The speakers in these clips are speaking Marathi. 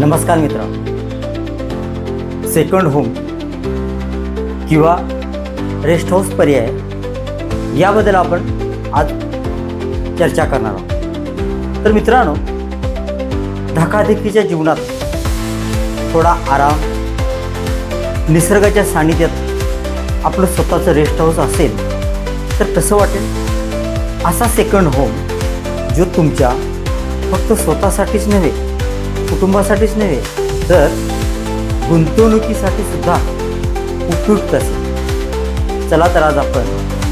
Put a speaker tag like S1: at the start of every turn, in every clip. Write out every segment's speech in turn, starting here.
S1: नमस्कार मित्र. सेकंड होम किंवा रेस्ट हाऊस पर्याय याबद्दल आपण आज चर्चा करणार आहोत. तर मित्रांनो धकाधकीच्या जीवनात थोडा आराम निसर्गाच्या सानिध्यात आपलं स्वतःचं रेस्ट हाऊस असेल तर कसं वाटेल? असा सेकंड होम जो तुमच्या फक्त स्वतःसाठीच नव्हे कुटुंबासाठीच नव्हे तर गुंतवणुकीसाठी सुद्धा उपयुक्त असेल. चला तर आज आपण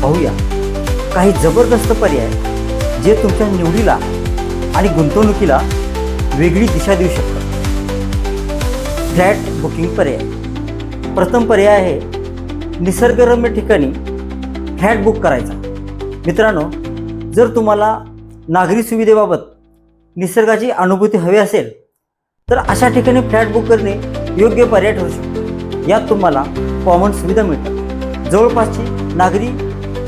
S1: पाहूया. काही जबरदस्त पर्याय जे तुमच्या निवडीला आणि गुंतवणुकीला वेगळी दिशा देऊ शकतात. फ्लॅट बुकिंग पर्याय. प्रथम पर्याय आहे निसर्गरम्य ठिकाणी फ्लॅट बुक करायचा. मित्रांनो जर तुम्हाला नागरी सुविधेबाबत निसर्गाची अनुभूती हवी असेल तर अशा ठिकाणी फ्लॅट बुक करणे योग्य पर्याय ठरू शकतो. यात तुम्हाला कॉमन सुविधा मिळतात. जवळपासची नागरी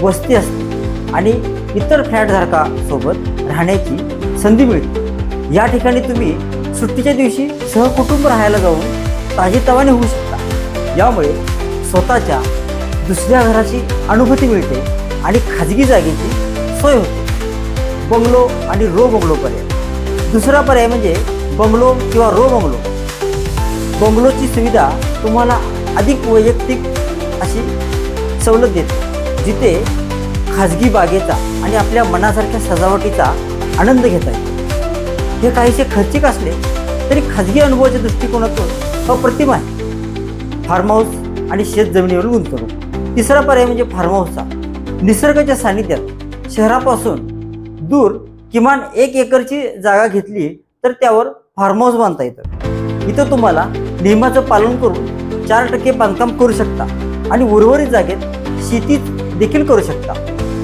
S1: वस्ती असते आणि इतर फ्लॅटधारकासोबत राहण्याची संधी मिळते. या ठिकाणी तुम्ही सुट्टीच्या दिवशी सहकुटुंब राहायला जाऊन ताजेतवाने होऊ शकता. यामुळे स्वतःच्या दुसऱ्या घराची अनुभूती मिळते आणि खाजगी जागेची सोय होते. बंगलो आणि रो बंगलो पर्याय. दुसरा पर्याय म्हणजे बंगलो किंवा रो बंगलो. बंगलोची सुविधा तुम्हाला अधिक वैयक्तिक अशी सवलत देते जिथे खाजगी बागेचा आणि आपल्या मनासारख्या सजावटीचा आनंद घेता येतो. हे काहीसे खर्चिक असले तरी खाजगी अनुभवाच्या दृष्टिकोनातून अप्रतिम आहे. फार्म हाऊस आणि शेत जमिनीवर गुंतवणूक. तिसरा पर्याय म्हणजे फार्म हाऊसचा निसर्गाच्या सानिध्यात शहरापासून दूर किमान एक एकरची जागा घेतली तर त्यावर फार्म हाऊस बांधता येतं. इथं तुम्हाला नियमाचं पालन करून चार टक्के बांधकाम करू शकता आणि उर्वरित जागेत शेती देखील करू शकता.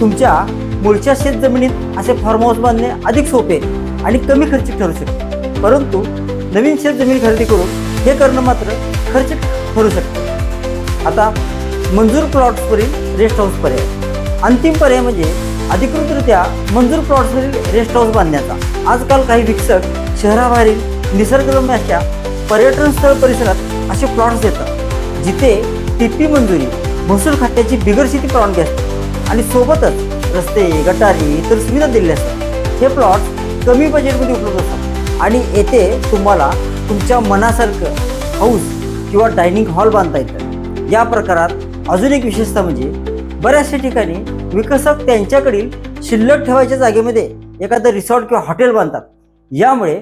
S1: तुमच्या मूळच्या शेत जमिनीत असे फार्म हाऊस बांधणे अधिक सोपे आणि कमी खर्चिक ठरू शकते. परंतु नवीन शेत जमीन खरेदी करून हे करणं मात्र खर्चिक ठरू शकते. आता मंजूर प्लॉट्सवरील रेस्ट हाऊस पर्याय. अंतिम पर्याय म्हणजे अधिकृतरित्या मंजूर प्लॉट्सवरील रेस्ट हाऊस बांधण्याचा. आजकाल काही विकसक शहराबाहेरील निसर्गरम्य अशा पर्यटन स्थळ परिसरात असे प्लॉट्स देतात जिथे टिप्पी मंजुरी महसूल खात्याची बिगरशिती परवानगी असते आणि सोबतच रस्ते गटारी इतर सुविधा दिलेल्या असतात. हे प्लॉट्स कमी बजेटमध्ये उपलब्ध असतात आणि येथे तुम्हाला तुमच्या मनासारखं हाऊस किंवा डायनिंग हॉल बांधता येतं. या प्रकारात अजून एक विशेषता म्हणजे बऱ्याचशा ठिकाणी विकसक त्यांच्याकडील शिल्लक ठेवायच्या जागेमध्ये एखादं रिसॉर्ट किंवा हॉटेल बांधतात. यामुळे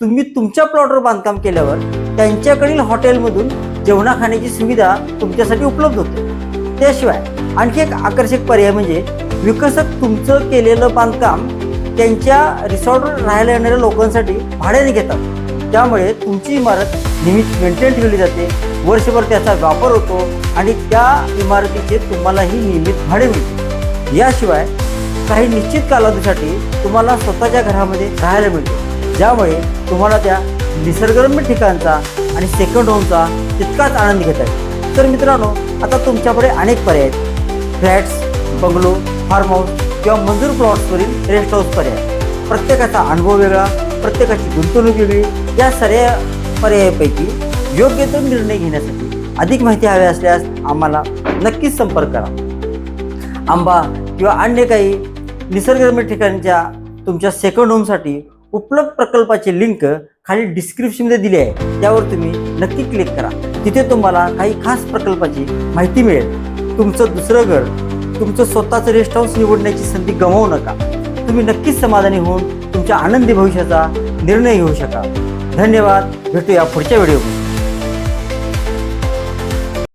S1: तुम्ही तुमच्या प्लॉटवर बांधकाम केल्यावर त्यांच्याकडील हॉटेलमधून जेवणा खाण्याची सुविधा तुमच्यासाठी उपलब्ध होते. त्याशिवाय आणखी एक आकर्षक पर्याय म्हणजे विकसक तुमचं केलेलं बांधकाम त्यांच्या रिसॉर्टवर राहायला येणाऱ्या लोकांसाठी भाड्याने घेतात. त्यामुळे तुमची इमारत नेहमीच मेंटेन ठेवली जाते. वर्षभर त्याचा वापर होतो आणि त्या इमारतीचे तुम्हालाही नियमित भाडे मिळते. याशिवाय काही निश्चित कालावधीसाठी तुम्हाला स्वतःच्या घरामध्ये राहायला मिळते. ज्यामुळे तुम्हाला त्या निसर्गरम्य ठिकाणचा आणि सेकंड होमचा तितकाच आनंद घेता येईल. तर मित्रांनो आता तुमच्याकडे अनेक पर्याय आहेत. फ्लॅट्स बंगलो फार्म हाऊस किंवा मंजूर प्लॉट्सवरील रेस्ट हाऊस पर्याय. प्रत्येकाचा अनुभव वेगळा प्रत्येकाची गुंतवणूक वेगळी. या सर्व पर्यायापैकी योग्य तो निर्णय घेण्यासाठी अधिक माहिती हवी असल्यास आम्हाला नक्कीच संपर्क करा. आंबा किंवा अन्य काही निसर्गरम्य ठिकाणच्या तुमच्या सेकंड होमसाठी उपलब्ध प्रकल्पाची लिंक खाली डिस्क्रिप्शनमध्ये दिली आहे. त्यावर तुम्ही नक्की क्लिक करा. तिथे तुम्हाला काही खास प्रकल्पाची माहिती मिळेल. तुमचं दुसरं घर तुमचं स्वतःचं रेस्ट हाऊस निवडण्याची संधी गमावू नका. तुम्ही नक्कीच समाधानी होऊन तुमच्या आनंदी भविष्याचा निर्णय घेऊ शकाल. धन्यवाद. भेटूया पुढच्या व्हिडिओमध्ये